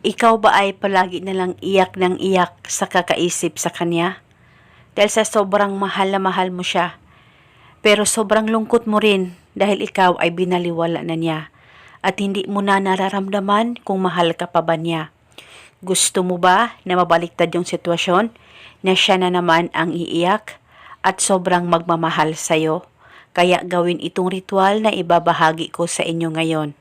Ikaw ba ay palagi na lang iyak ng iyak sa kakaisip sa kanya? Dahil sa sobrang mahal na mahal mo siya. Pero sobrang lungkot mo rin dahil ikaw ay binaliwala na niya at hindi mo na nararamdaman kung mahal ka pa ba niya. Gusto mo ba na mabaliktad yung sitwasyon na siya na naman ang iiyak at sobrang magmamahal sa'yo? Kaya gawin itong ritual na ibabahagi ko sa inyo ngayon.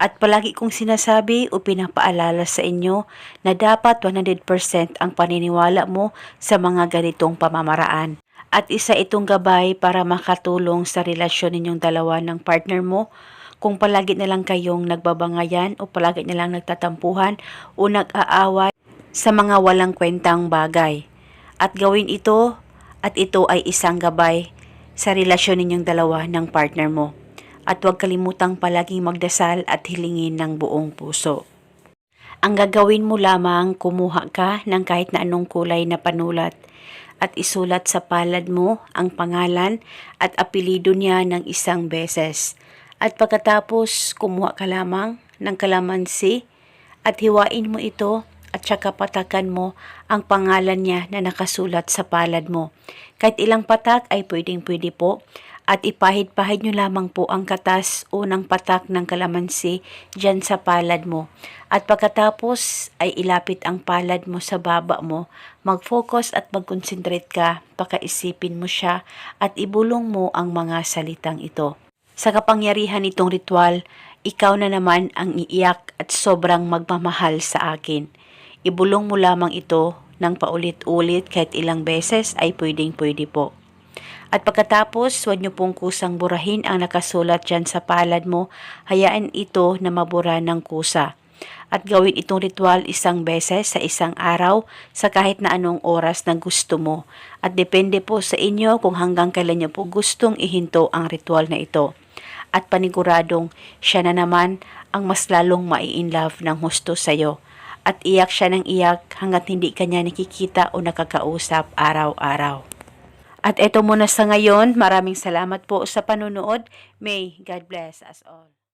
At palagi kong sinasabi o pinapaalala sa inyo na dapat 100% ang paniniwala mo sa mga ganitong pamamaraan. At isa itong gabay para makatulong sa relasyon ninyong dalawa ng partner mo kung palagi na lang kayong nagbabangayan o palagi na lang nagtatampuhan o nag-aaway sa mga walang kwentang bagay. At gawin ito at ito ay isang gabay sa relasyon ninyong dalawa ng partner mo. At huwag kalimutang palaging magdasal at hilingin ng buong puso. Ang gagawin mo lamang kumuha ka ng kahit na anong kulay na panulat at isulat sa palad mo ang pangalan at apelido niya ng isang beses. At pagkatapos kumuha ka lamang ng kalamansi at hiwain mo ito at saka patakan mo ang pangalan niya na nakasulat sa palad mo. Kahit ilang patak ay pwedeng pwede po at ipahid-pahid nyo lamang po ang katas unang patak ng kalamansi dyan sa palad mo. At pagkatapos ay ilapit ang palad mo sa baba mo, mag-focus at mag-concentrate ka, pakaisipin mo siya at ibulong mo ang mga salitang ito. Sa kapangyarihan nitong ritual, ikaw na naman ang iiyak at sobrang magmamahal sa akin. Ibulong mo lamang ito ng paulit-ulit kahit ilang beses ay pwedeng-pwede po. At pagkatapos, huwag niyo pong kusang burahin ang nakasulat dyan sa palad mo, hayaan ito na mabura ng kusa. At gawin itong ritual isang beses sa isang araw sa kahit na anong oras na gusto mo. At depende po sa inyo kung hanggang kailan niyo po gustong ihinto ang ritual na ito. At paniguradong siya na naman ang mas lalong mai-inlove ng husto sa'yo. At iyak siya ng iyak hanggat hindi kanya nakikita o nakakausap araw-araw. At eto muna sa ngayon, maraming salamat po sa panunood. May God bless us all.